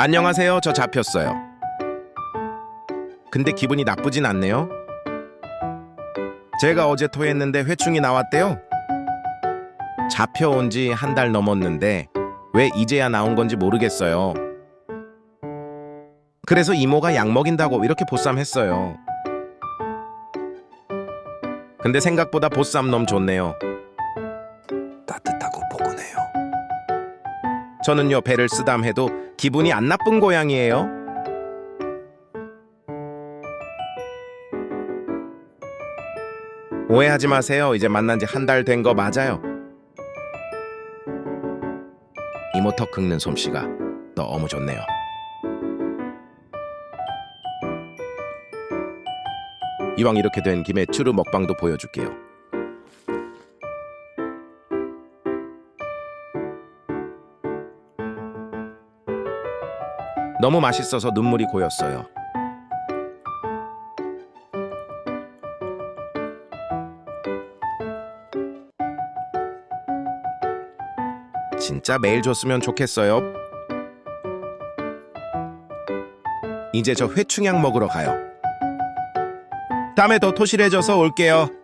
안녕하세요. 저 잡혔어요. 근데 기분이 나쁘진 않네요. 제가 어제 토했는데 회충이 나왔대요. 잡혀온 지 한 달 넘었는데 왜 이제야 나온 건지 모르겠어요. 그래서 이모가 약 먹인다고 이렇게 보쌈했어요. 근데 생각보다 보쌈 너무 좋네요. 저는요 배를 쓰담 해도 기분이 안 나쁜 고양이에요. 오해하지 마세요. 이제 만난 지 한 달 된 거 맞아요. 이모 턱 긁는 솜씨가 너무 좋네요. 이왕 이렇게 된 김에 추루 먹방도 보여줄게요. 너무 맛있어서 눈물이 고였어요. 진짜 매일 줬으면 좋겠어요. 이제 저 회충약 먹으러 가요. 다음에 더 토실해져서 올게요.